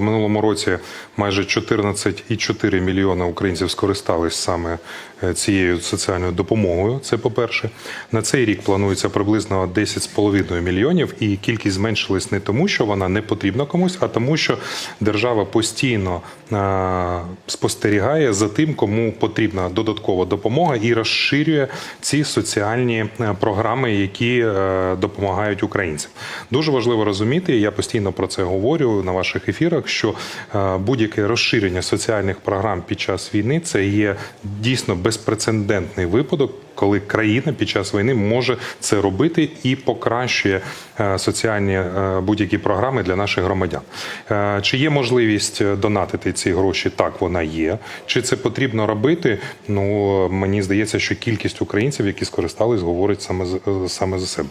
В минулому році майже 14,4 мільйона українців скористались саме е, цією соціальною допомогою. Це по-перше. На цей рік планується приблизно 10,5 мільйонів, і кількість зменшилась не тому, що вона не потрібна комусь, а тому, що держава постійно е, спостерігає за тим, кому потрібна додаткова допомога, і розширює ці соціальні е, програми, які допомагають українцям. Дуже важливо розуміти, я постійно про це говорю на ваших ефірах, що е, будь-яке розширення соціальних програм під час війни це є дійсно безпрецедентний випадок. Коли країна під час війни може це робити і покращує е, соціальні е, будь-які програми для наших громадян. Чи є можливість донатити ці гроші? Так, вона є. Чи це потрібно робити? Ну мені здається, що кількість українців, які скористались, говорить саме саме за себе.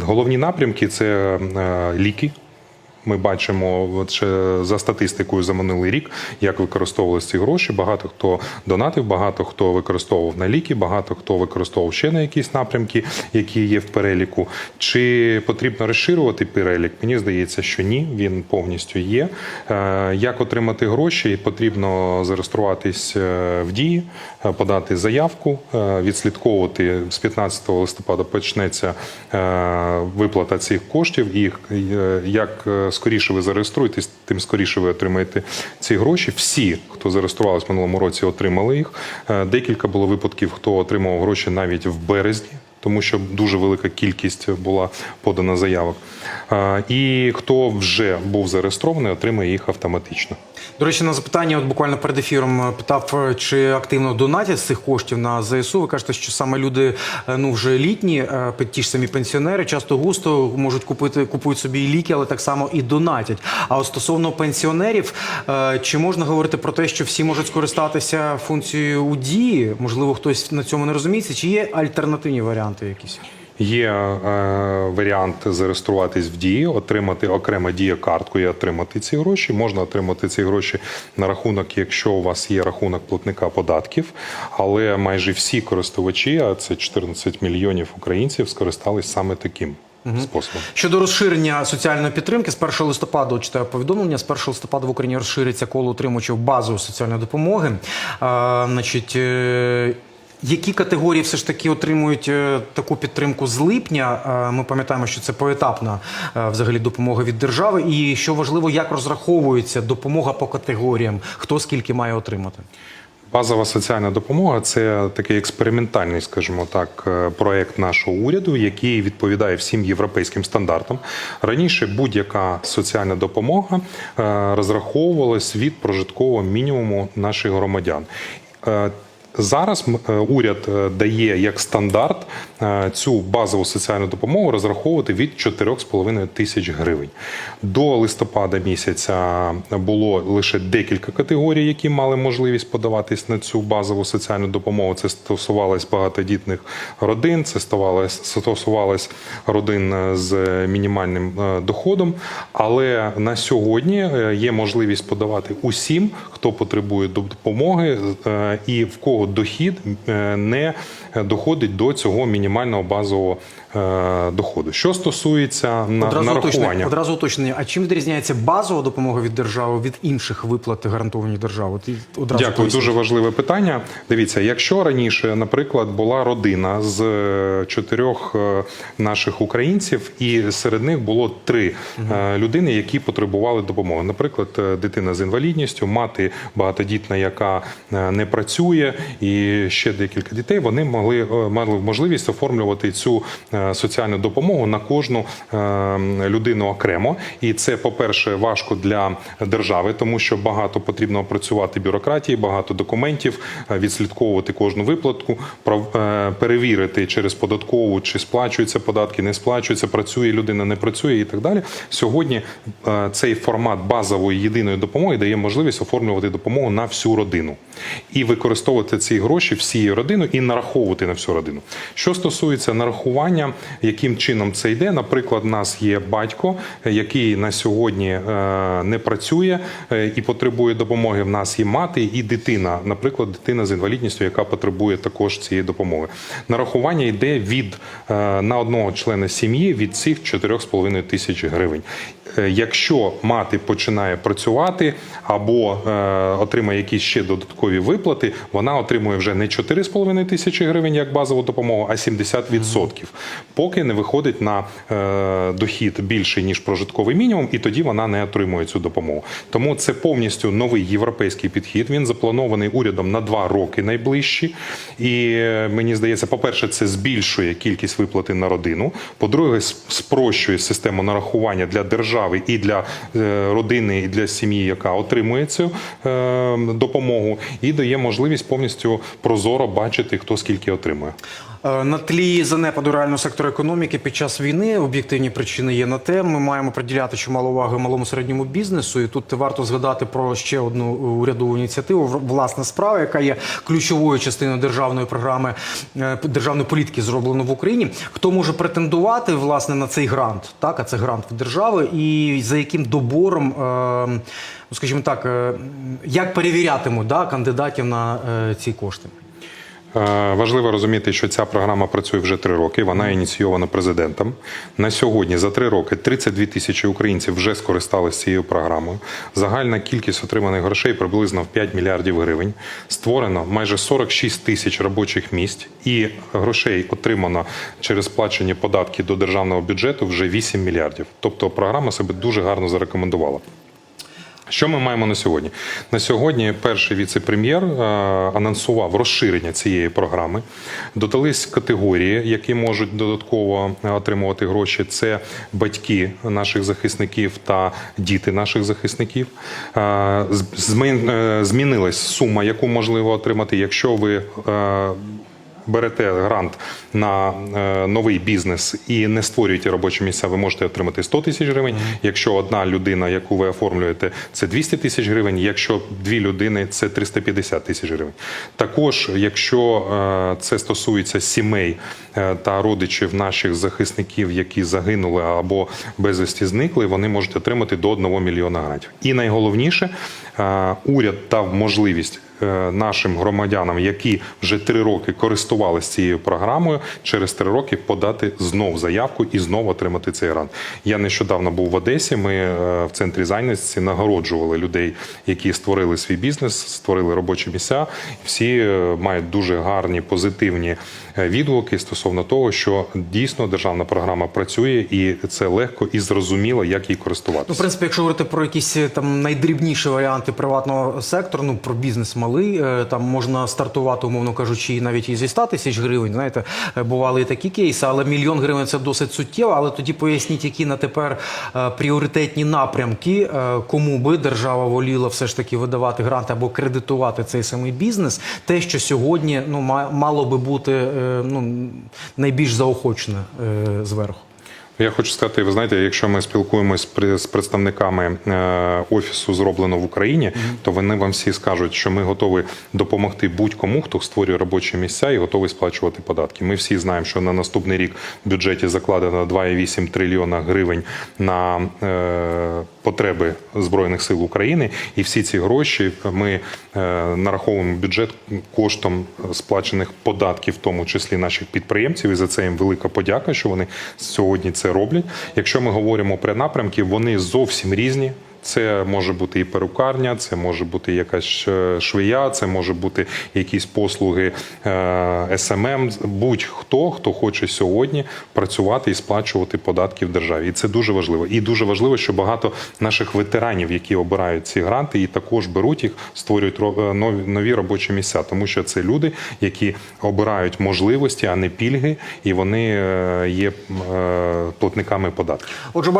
Головні напрямки це ліки. Ми бачимо от за статистикою за минулий рік, як використовувалися ці гроші. Багато хто донатив, багато хто використовував на ліки, багато хто використовував ще на якісь напрямки, які є в переліку. Чи потрібно розширювати перелік? Мені здається, що ні, він повністю є. Е, Як отримати гроші? Потрібно зареєструватись е, в дії, е, подати заявку, відслідковувати з 15 листопада почнеться виплата цих коштів. Е, як е, скоріше ви зареєструєтесь, тим скоріше ви отримаєте ці гроші. Всі, хто зареєструвалися в минулому році, отримали їх. Е, Декілька було випадків, хто отримав гроші навіть в березні. Тому що дуже велика кількість була подана заявок. І хто вже був зареєстрований, отримає їх автоматично. До речі, на запитання, от буквально перед ефіром е, питав, е, чи активно донатять з цих коштів на ЗСУ. Ви кажете, що саме люди е, ну вже літні, ті ж самі пенсіонери, часто густо можуть купити, купують собі і ліки, але так само і донатять. А от стосовно пенсіонерів, чи можна говорити про те, що всі можуть скористатися функцією у дії? Можливо, хтось на цьому не розуміється, чи є альтернативні варіанти якісь? Є е, варіант зареєструватись в дії, отримати окремо дієкартку і отримати ці гроші. Можна отримати ці гроші на рахунок, якщо у вас є рахунок платника податків. Але майже всі користувачі, а це 14 мільйонів українців, скористались саме таким способом. Щодо розширення соціальної підтримки, з 1 листопада читаю повідомлення. З 1 листопада в Україні розшириться коло отримувачів базової соціальної допомоги. А, значить, е, які категорії все ж таки отримують е, таку підтримку з липня? Е, Ми пам'ятаємо, що це поетапна е, взагалі допомога від держави. І що важливо, як розраховується допомога по категоріям, хто скільки має отримати? Базова соціальна допомога це такий експериментальний, скажімо так, проект нашого уряду, який відповідає всім європейським стандартам. Раніше будь-яка соціальна допомога розраховувалась від прожиткового мінімуму наших громадян. Зараз е, уряд е, дає як стандарт е, цю базову соціальну допомогу розраховувати від 4,5 тисяч гривень. До листопада місяця було лише декілька категорій, які мали можливість подаватись на цю базову соціальну допомогу. Це стосувалось багатодітних родин, це стосувалось, родин з мінімальним доходом. Але на сьогодні є можливість подавати усім, хто потребує допомоги е, і в кого дохід е, не доходить до цього мінімального базового доходу. Що стосується Одразу нарахування. одразу уточнення. А чим відрізняється базова допомога від держави від інших виплат гарантовані державою? От Одразу Дякую, поясніть. дуже важливе питання. Дивіться, якщо раніше, наприклад, була родина з е, чотирьох е, наших українців, і серед них було три е, людини, які потребували допомоги. Наприклад, е, дитина з інвалідністю, мати багатодітна, яка е, не працює, і ще декілька дітей. Вони могли е, мали можливість оформлювати цю е, соціальну допомогу на кожну е, людину окремо. І це, по-перше, важко для держави, тому що багато потрібно опрацювати бюрократії, багато документів, е, відслідковувати кожну виплатку, е, перевірити через податкову, чи сплачуються податки, не сплачуються, працює людина, не працює і так далі. Сьогодні е, цей формат базової єдиної допомоги дає можливість оформлювати допомогу на всю родину і використовувати ці гроші всією родиною і нараховувати на всю родину. Що стосується нарахування яким чином це йде. Наприклад, у нас є батько, який на сьогодні е, не працює е, і потребує допомоги. В нас є мати і дитина, наприклад, дитина з інвалідністю, яка потребує також цієї допомоги. Нарахування йде від е, на одного члена сім'ї від цих 4,5 тисяч гривень. Якщо мати починає працювати або е, отримає якісь ще додаткові виплати, вона отримує вже не 4,5 тисячі гривень як базову допомогу, а 70%, поки не виходить на е, дохід більший ніж прожитковий мінімум, і тоді вона не отримує цю допомогу. Тому це повністю новий європейський підхід. Він запланований урядом на два роки найближчі. І е, мені здається, по-перше, це збільшує кількість виплати на родину. По-друге, спрощує систему нарахування для держави і для е, родини, і для сім'ї, яка отримує цю допомогу, і дає можливість повністю прозоро бачити, хто скільки отримує. На тлі занепаду реального сектору економіки під час війни об'єктивні причини є на те. Ми маємо приділяти чимало уваги малому середньому бізнесу. І тут варто згадати про ще одну урядову ініціативу власна справа, яка є ключовою частиною державної програми е, державної політики, зроблено в Україні. Хто може претендувати власне на цей грант? Так, а це грант від держави, і за яким добором, е, ну скажімо так, е, як перевірятимуть да, кандидатів на е, ці кошти? Е, Важливо розуміти, що ця програма працює вже три роки. Вона ініційована президентом. На сьогодні за три роки 32 тисячі українців вже скористалися цією програмою. Загальна кількість отриманих грошей приблизно в 5 мільярдів гривень. Створено майже 46 тисяч робочих місць, і грошей отримано через сплачені податки до державного бюджету вже 8 мільярдів. Тобто програма себе дуже гарно зарекомендувала. Що ми маємо на сьогодні? На сьогодні перший віце-прем'єр е, анонсував розширення цієї програми. Додались категорії, які можуть додатково е, отримувати гроші. Це батьки наших захисників та діти наших захисників. Е, Змінилась сума, яку можливо отримати, якщо ви. Берете грант на е, новий бізнес і не створюєте робочі місця, ви можете отримати 100 тисяч гривень. Якщо одна людина, яку ви оформлюєте, це 200 тисяч гривень. Якщо дві людини, це 350 тисяч гривень. Також, якщо е, це стосується сімей е, та родичів наших захисників, які загинули або безвісті зникли, вони можуть отримати до 1 мільйона грантів. І найголовніше, уряд дав можливість нашим громадянам, які вже три роки користувалися цією програмою, через три роки подати знов заявку і знов отримати цей грант. Я нещодавно був в Одесі. Ми е, в центрі зайнятості нагороджували людей, які створили свій бізнес, створили робочі місця. Всі е, мають дуже гарні позитивні е, відгуки стосовно того, що дійсно державна програма працює, і це легко і зрозуміло, як їй Ну, в користуватися. принципі, якщо говорити про якісь е, там найдрібніші варіанти приватного сектору, ну про бізнес малий, е, там можна стартувати, умовно кажучи, навіть і зі 100 тисяч гривень. Знаєте, е, бували і такі кейси, але мільйон гривень це досить суттєво. Але тоді поясніть, які на тепер е, пріоритетні напрямки, кому би держава воліла все ж таки видавати гранти або кредитувати цей самий бізнес, те, що сьогодні ну мало би бути ну найбільш заохочене зверху. Я хочу сказати, ви знаєте, якщо ми спілкуємось з представниками е, офісу зроблено в Україні, то вони вам всі скажуть, що ми готові допомогти будь-кому, хто створює робочі місця і готовий сплачувати податки. Ми всі знаємо, що на наступний рік в бюджеті закладено 2,8 трильйона гривень на е, потреби збройних сил України, і всі ці гроші ми е, нараховуємо бюджет коштом сплачених податків, в тому числі наших підприємців. І за це їм велика подяка, що вони сьогодні це роблять. Якщо ми говоримо про напрямки, вони зовсім різні. Це може бути і перукарня, це може бути якась е, швея, це може бути якісь послуги е, СММ. Будь-хто, хто хоче сьогодні працювати і сплачувати податки в державі. І це дуже важливо. І дуже важливо, що багато наших ветеранів, які обирають ці гранти, і також беруть їх, створюють е, нові, робочі місця, тому що це люди, які обирають можливості, а не пільги, і вони е, є е, платниками податків. Отже,